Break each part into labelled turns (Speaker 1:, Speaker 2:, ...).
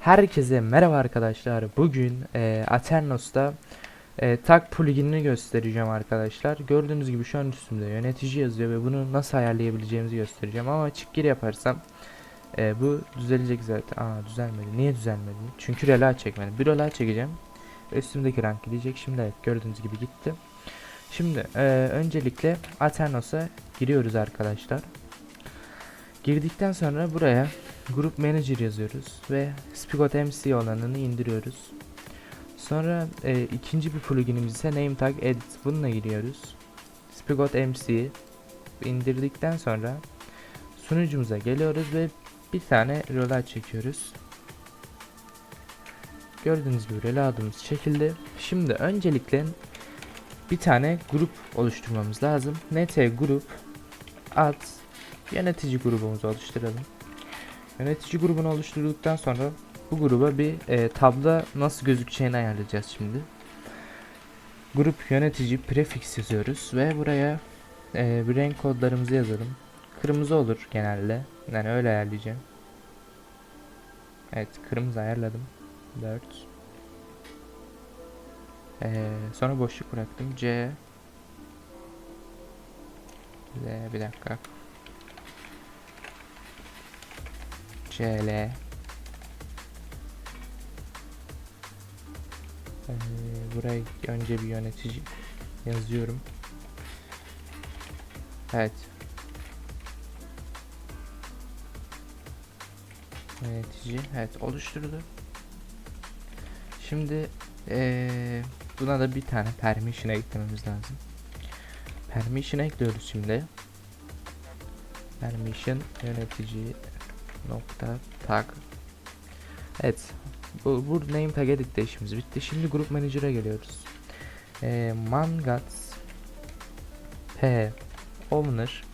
Speaker 1: Herkese merhaba arkadaşlar. Bugün e, Aternos'ta e, tag pluginini göstereceğim arkadaşlar. Gördüğünüz gibi şu an üstümde yönetici yazıyor ve bunu nasıl ayarlayabileceğimizi göstereceğim. Ama açık gir yaparsam e, bu düzelecek zaten. Aa düzelmedi. Niye düzelmedi? Çünkü rela çekmedim. Bir rela çekeceğim. Üstümdeki rank gidecek. Şimdi evet gördüğünüz gibi gitti. Şimdi e, öncelikle Aternos'a giriyoruz arkadaşlar. Girdikten sonra buraya Group Manager yazıyoruz ve Spigot MC olanını indiriyoruz. Sonra e, ikinci bir pluginimiz ise Name Tag Edit. Bununla giriyoruz. Spigot MC'yi indirdikten sonra sunucumuza geliyoruz ve bir tane rola çekiyoruz. Gördüğünüz gibi rela adımız çekildi. Şimdi öncelikle bir tane grup oluşturmamız lazım. NT grup ad yönetici grubumuzu oluşturalım. Yönetici grubunu oluşturduktan sonra bu gruba bir e, tabla nasıl gözükeceğini ayarlayacağız şimdi. Grup yönetici prefix yazıyoruz ve buraya e, renk kodlarımızı yazalım. Kırmızı olur genelde. Yani öyle ayarlayacağım. Evet kırmızı ayarladım. 4 ee, sonra boşluk bıraktım. C Z bir dakika. CL ee, buraya önce bir yönetici yazıyorum. Evet. Yönetici evet oluşturdu. Şimdi ee, buna da bir tane permission eklememiz lazım. Permission ekliyoruz şimdi. Permission yönetici nokta tag. Evet. Bu, bu name tag edit işimiz bitti. Şimdi grup manager'a geliyoruz. Ee, mangat p owner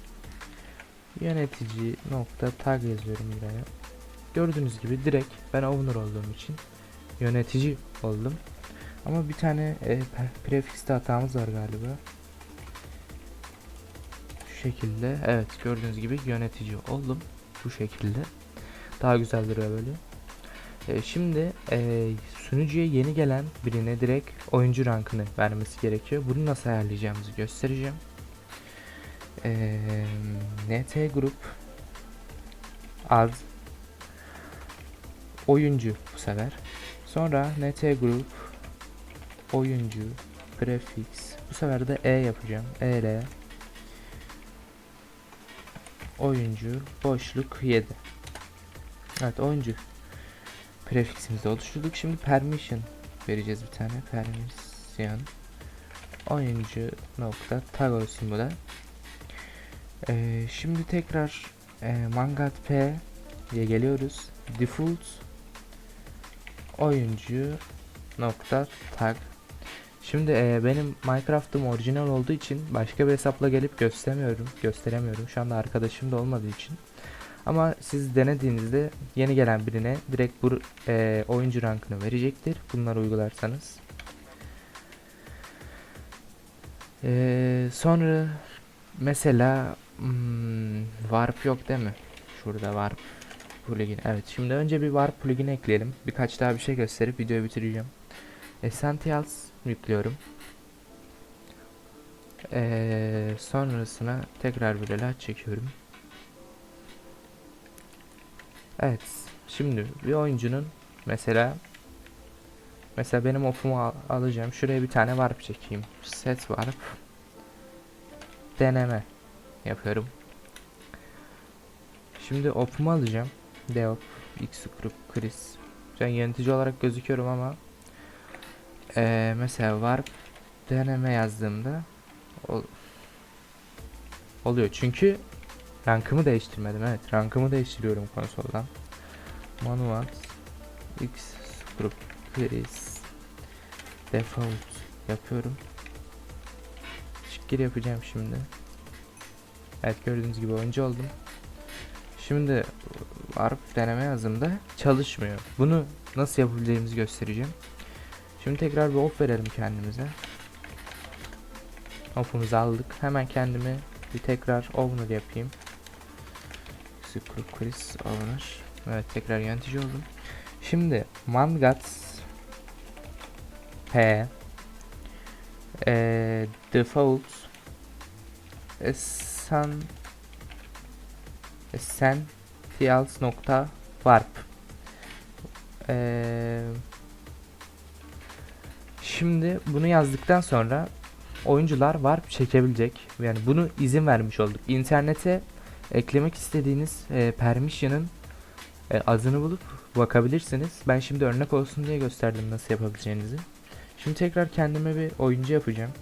Speaker 1: yönetici nokta tag yazıyorum buraya. Gördüğünüz gibi direkt ben owner olduğum için yönetici oldum. Ama bir tane e, pre- prefixte hatamız var galiba. Şu şekilde. Evet gördüğünüz gibi yönetici oldum. Bu şekilde. Daha güzel duruyor böyle. E, şimdi e, sunucuya yeni gelen birine direkt oyuncu rankını vermesi gerekiyor. Bunu nasıl ayarlayacağımızı göstereceğim. E, NT grup ad oyuncu bu sefer. Sonra NT grup oyuncu prefix bu sefer de E yapacağım. E ile oyuncu boşluk 7. Evet oyuncu prefiximizi oluşturduk. Şimdi permission vereceğiz bir tane. Permission oyuncu nokta tag olsun bu da. Ee, şimdi tekrar e, mangat p diye geliyoruz. Default oyuncu nokta tag. Şimdi e, benim Minecraft'ım orijinal olduğu için başka bir hesapla gelip gösteremiyorum. Gösteremiyorum. Şu anda arkadaşım da olmadığı için. Ama siz denediğinizde yeni gelen birine direkt bu e, oyuncu rankını verecektir. Bunları uygularsanız. E, sonra mesela hmm, warp yok değil mi? Şurada warp plugin. Evet şimdi önce bir warp plugin ekleyelim. Birkaç daha bir şey gösterip videoyu bitireceğim. Essentials yüklüyorum. Ee, sonrasına tekrar bir rela çekiyorum. Evet. Şimdi bir oyuncunun mesela mesela benim ofumu al- alacağım. Şuraya bir tane warp çekeyim. Set warp. Deneme yapıyorum. Şimdi ofumu alacağım. Deop, X Group, Chris. Ben yönetici olarak gözüküyorum ama ee, mesela warp deneme yazdığımda ol- oluyor. Çünkü rankımı değiştirmedim. Evet, rankımı değiştiriyorum konsoldan. Manual X Group Chris Default yapıyorum. Şıkkır yapacağım şimdi. Evet gördüğünüz gibi oyuncu oldum. Şimdi warp deneme yazdığımda çalışmıyor. Bunu nasıl yapabileceğimizi göstereceğim. Şimdi tekrar bir off verelim kendimize. Hopumuzu aldık. Hemen kendimi bir tekrar owner yapayım. Screw Chris owner. Evet tekrar yönetici oldum. Şimdi Mangats P e, default Essen Essentials nokta warp Eee Şimdi bunu yazdıktan sonra oyuncular warp çekebilecek. Yani bunu izin vermiş olduk. İnternete eklemek istediğiniz e, permission'ın e, adını bulup bakabilirsiniz. Ben şimdi örnek olsun diye gösterdim nasıl yapabileceğinizi. Şimdi tekrar kendime bir oyuncu yapacağım.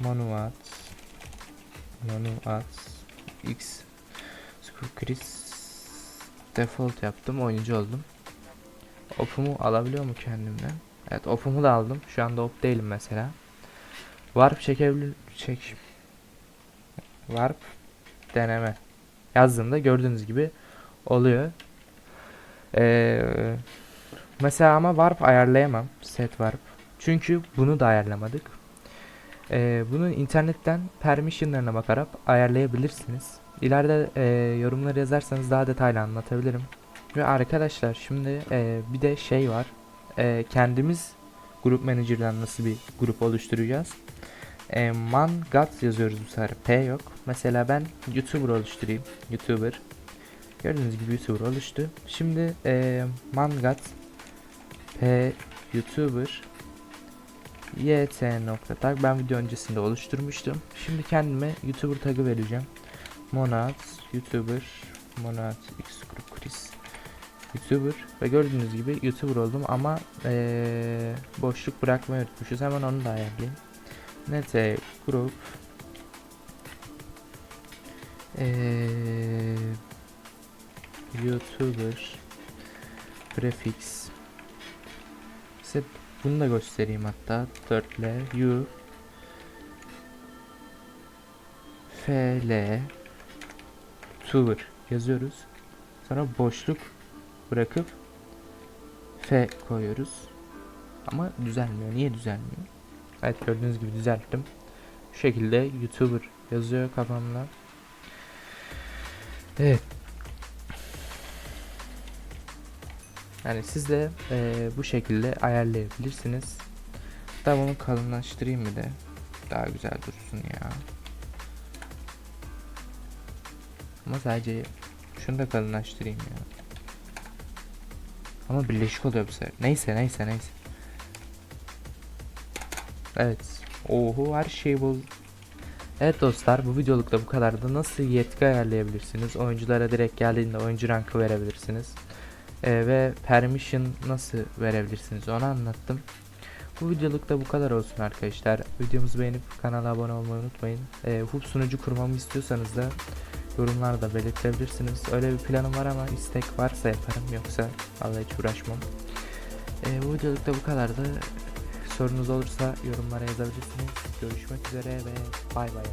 Speaker 1: Manuat Manuat X Chris Default yaptım oyuncu oldum. Op'umu alabiliyor mu kendimden? Evet op'umu da aldım. Şu anda op değilim mesela. Warp çekebilir çek. Warp deneme. Yazdığımda gördüğünüz gibi oluyor. Ee, mesela ama warp ayarlayamam. Set warp. Çünkü bunu da ayarlamadık. Ee, bunu internetten permissionlarına bakarak ayarlayabilirsiniz. İleride e, yorumları yazarsanız daha detaylı anlatabilirim. Ve arkadaşlar şimdi e, bir de şey var. E, kendimiz grup manager'dan nasıl bir grup oluşturacağız? E, man got yazıyoruz bu sefer. P yok. Mesela ben YouTuber oluşturayım. YouTuber. Gördüğünüz gibi YouTuber oluştu. Şimdi e, man got P YouTuber YT nokta tag ben video öncesinde oluşturmuştum. Şimdi kendime YouTuber tagı vereceğim. Monat YouTuber Monat X Group Chris YouTuber. Ve gördüğünüz gibi YouTuber oldum ama eee, boşluk bırakmayı unutmuşuz. Hemen onu da ayarlayayım. Nete Group. Eee, YouTuber Prefix. Size bunu da göstereyim hatta. 4 L U F L Tuber yazıyoruz. Sonra boşluk bırakıp F koyuyoruz. Ama düzelmiyor. Niye düzelmiyor? Evet gördüğünüz gibi düzelttim. Şu şekilde YouTuber yazıyor kafamda. Evet. Yani siz de eee, bu şekilde ayarlayabilirsiniz. Hatta bunu kalınlaştırayım bir de. Daha güzel dursun ya. Ama sadece şunu da kalınlaştırayım ya. Ama birleşik oluyor bu sefer. Neyse neyse neyse. Evet. Oho her şey bol. Evet dostlar bu videolukta bu kadardı. Nasıl yetki ayarlayabilirsiniz? Oyunculara direkt geldiğinde oyuncu rankı verebilirsiniz. Ee, ve permission nasıl verebilirsiniz onu anlattım. Bu videolukta bu kadar olsun arkadaşlar. Videomuzu beğenip kanala abone olmayı unutmayın. Ee, hub sunucu kurmamı istiyorsanız da yorumlarda belirtebilirsiniz. Öyle bir planım var ama istek varsa yaparım yoksa vallahi hiç uğraşmam. Ee, bu videolukta bu kadardı. Sorunuz olursa yorumlara yazabilirsiniz. Görüşmek üzere ve bay bay.